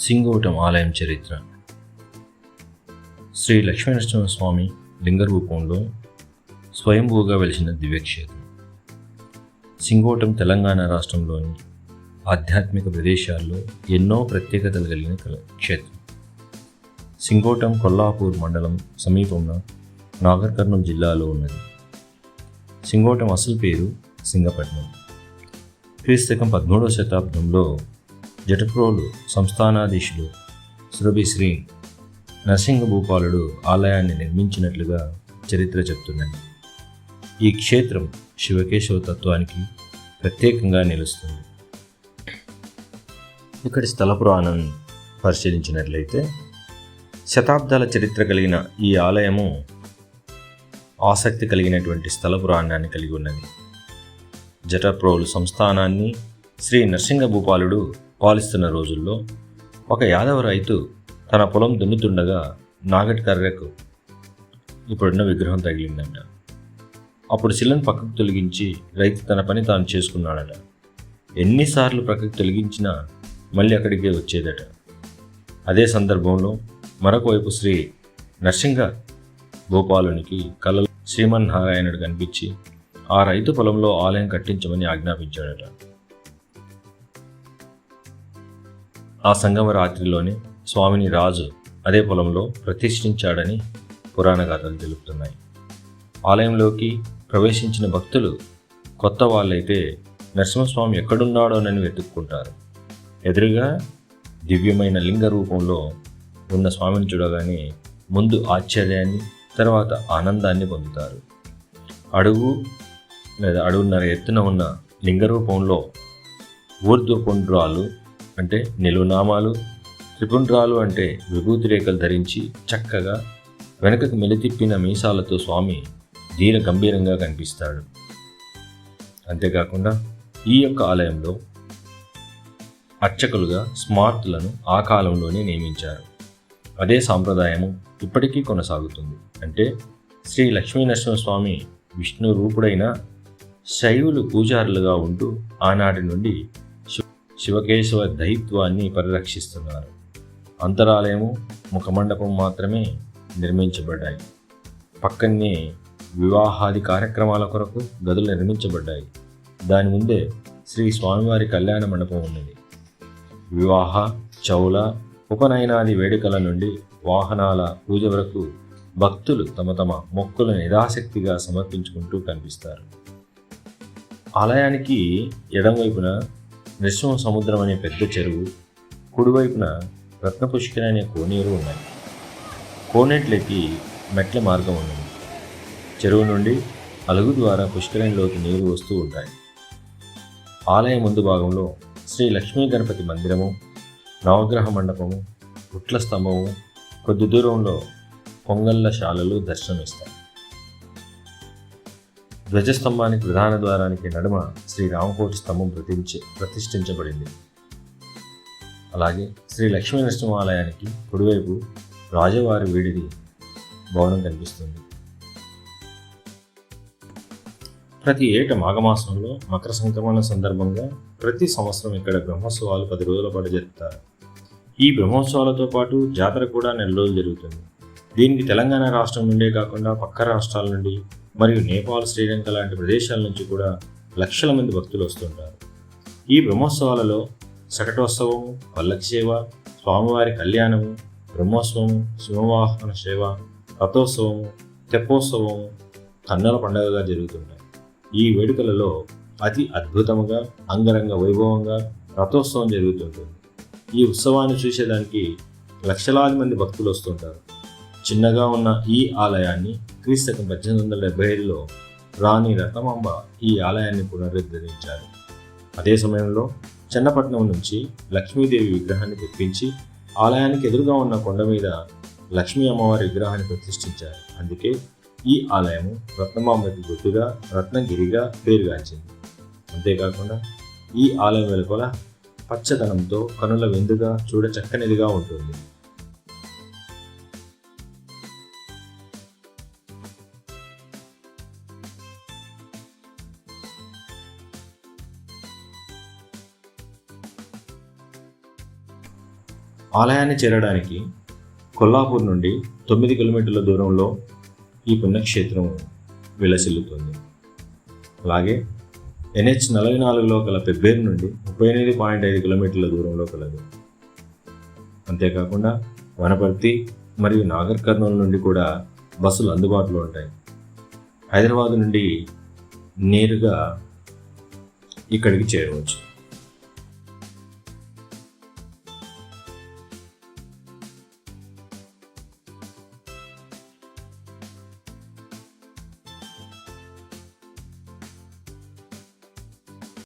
సింగోటం ఆలయం చరిత్ర. శ్రీ లక్ష్మీనరసింహస్వామి లింగ రూపంలో స్వయంభూగా వెలిసిన దివ్యక్షేత్రం. సింగోటం తెలంగాణ రాష్ట్రంలోని ఆధ్యాత్మిక ప్రదేశాల్లో ఎన్నో ప్రత్యేకతలు కలిగిన కల- క్షేత్రం. సింగోటం కొల్లాపూర్ మండలం సమీపంలో నాగర్ కర్నూలు జిల్లాలో ఉన్నది. సింగోటం అసలు పేరు సింగపట్నం. క్రీస్తకం పదమూడవ శతాబ్దంలో జటప్రోలు సంస్థానాధీశులు సురభి శ్రీ నరసింహ భూపాలుడు ఆలయాన్ని నిర్మించినట్లుగా చరిత్ర చెప్తున్నది ఈ క్షేత్రం శివకేశవ తత్వానికి ప్రత్యేకంగా నిలుస్తుంది. ఇక్కడి స్థల పురాణం పరిశీలించినట్లయితే శతాబ్దాల చరిత్ర కలిగిన ఈ ఆలయము ఆసక్తి కలిగినటువంటి స్థల పురాణాన్ని కలిగి ఉన్నది. జటప్రోలు సంస్థానాన్ని శ్రీ నరసింహ భూపాలుడు పాలిస్తున్న రోజుల్లో ఒక యాదవ రైతు తన పొలం దున్నుతుండగా నాగటి కర్రకు ఇప్పుడున్న విగ్రహం తగిలిందంట. అప్పుడు శిలను పక్కకు తొలగించి రైతు తన పని తాను చేసుకున్నాడట. ఎన్నిసార్లు ప్రక్కకు తొలగించినా మళ్ళీ అక్కడికే వచ్చేదట. అదే సందర్భంలో మరొకవైపు శ్రీ నరసింహ భూపాలునికి కలలో శ్రీమన్నారాయణుడు కనిపించి ఆ రైతు పొలంలో ఆలయం కట్టించమని ఆజ్ఞాపించాడట. ఆ సంగమ రాత్రిలోనే స్వామిని రాజు అదే పొలంలో ప్రతిష్ఠించాడని పురాణ గాథలు తెలుపుతున్నాయి. ఆలయంలోకి ప్రవేశించిన భక్తులు కొత్త వాళ్ళైతే నరసింహస్వామి ఎక్కడున్నాడోనని వెతుక్కుంటారు. ఎదురుగా దివ్యమైన లింగ రూపంలో ఉన్న స్వామిని చూడగానే ముందు ఆశ్చర్యాన్ని తర్వాత ఆనందాన్ని పొందుతారు. అడుగు లేదా అడుగున్నర ఎత్తున ఉన్న లింగ రూపంలో ఊర్ధ్వపుండ్రాలు అంటే నిలువునామాలు త్రిపుండ్రాలు అంటే విభూతి రేఖలు ధరించి చక్కగా వెనుకకు మెలితిప్పిన మీసాలతో స్వామి దీన గంభీరంగా కనిపిస్తాడు. అంతేకాకుండా ఈ యొక్క ఆలయంలో అర్చకులుగా స్మార్తులను ఆ కాలంలోనే నియమించారు. అదే సాంప్రదాయము ఇప్పటికీ కొనసాగుతుంది. అంటే శ్రీ లక్ష్మీ నరసింహస్వామి విష్ణు రూపుడైన శైవులు పూజారులుగా ఉంటూ ఆనాటి నుండి శివకేశవ దైత్వాన్ని పరిరక్షిస్తున్నారు. అంతరాలయము ముఖమండపం మాత్రమే నిర్మించబడ్డాయి. పక్కనే వివాహాది కార్యక్రమాల కొరకు గదులు నిర్మించబడ్డాయి. దాని ముందే శ్రీ స్వామివారి కళ్యాణ మండపం ఉన్నది. వివాహ చౌల ఉపనయనాది వేడుకల నుండి వాహనాల పూజ వరకు భక్తులు తమ తమ మొక్కులను యథాశక్తిగా సమర్పించుకుంటూ కనిపిస్తారు. ఆలయానికి ఎడంవైపున నృసింహ సముద్రం అనే పెద్ద చెరువు కుడివైపున రత్నపుష్కరి అనే కోనేరు ఉన్నాయి. కోనేట్లకి మెట్ల మార్గం ఉన్నది. చెరువు నుండి అలుగు ద్వారా పుష్కరంలోకి నీరు వస్తూ ఉంటాయి. ఆలయ ముందు భాగంలో శ్రీ లక్ష్మీ గణపతి మందిరము నవగ్రహ మండపము పుట్ల స్తంభము కొద్ది దూరంలో పొంగళ్ళ శాలలు దర్శనమిస్తాయి. ధ్వజస్తంభానికి ప్రధాన ద్వారానికి నడుమ శ్రీ రామకోటి స్తంభం ప్రతించి ప్రతిష్ఠించబడింది. అలాగే శ్రీ లక్ష్మీ నరసింహాలయానికి కుడివైపు రాజవారి వీడిది భవనం కనిపిస్తుంది. ప్రతి ఏట మాఘమాసంలో మకర సంక్రమణ సందర్భంగా ప్రతి సంవత్సరం ఇక్కడ బ్రహ్మోత్సవాలు పది రోజుల పాటు జరుపుతారు. ఈ బ్రహ్మోత్సవాలతో పాటు జాతర కూడా నెల రోజులు జరుగుతుంది. దీనికి తెలంగాణ రాష్ట్రం నుండే కాకుండా పక్క రాష్ట్రాల నుండి మరియు నేపాల్ శ్రీలంక లాంటి ప్రదేశాల నుంచి కూడా లక్షల మంది భక్తులు వస్తుంటారు. ఈ బ్రహ్మోత్సవాలలో శకటోత్సవము పల్లకి సేవ స్వామివారి కళ్యాణము బ్రహ్మోత్సవము సింహవాహన సేవ రథోత్సవము తెప్పోత్సవము కన్నుల పండుగగా జరుగుతుంటాయి. ఈ వేడుకలలో అతి అద్భుతముగా అంగరంగ వైభవంగా రథోత్సవం జరుగుతుంటుంది. ఈ ఉత్సవాన్ని చూసేదానికి లక్షలాది మంది భక్తులు వస్తుంటారు. చిన్నగా ఉన్న ఈ ఆలయాన్ని క్రీస్తకం పద్దెనిమిది వందల డెబ్బై ఐదులో రాణి రత్నమాంబ ఈ ఆలయాన్ని పునరుద్ధరించారు. అదే సమయంలో చెన్నపట్నం నుంచి లక్ష్మీదేవి విగ్రహాన్ని తెప్పించి ఆలయానికి ఎదురుగా ఉన్న కొండ మీద లక్ష్మీ అమ్మవారి విగ్రహాన్ని ప్రతిష్ఠించారు. అందుకే ఈ ఆలయము రత్నమాంబకి గుర్తుగా రత్నగిరిగా పేరుగాంచింది. అంతేకాకుండా ఈ ఆలయం వెలుపల పచ్చదనంతో కనుల విందుగా చూడ చక్కనిదిగా ఉంటుంది. ఆలయాన్ని చేరడానికి కొల్లాపూర్ నుండి తొమ్మిది కిలోమీటర్ల దూరంలో ఈ పుణ్యక్షేత్రం విలసిల్లుతుంది. అలాగే ఎన్హెచ్ నలభై నాలుగులో గల పెబ్బేరు నుండి ముప్పై ఎనిమిది పాయింట్ ఐదు కిలోమీటర్ల దూరంలో కలదు అంతేకాకుండా వనపర్తి మరియు నాగర్ కర్నూలు నుండి కూడా బస్సులు అందుబాటులో ఉంటాయి. హైదరాబాద్ నుండి నేరుగా ఇక్కడికి చేరవచ్చు.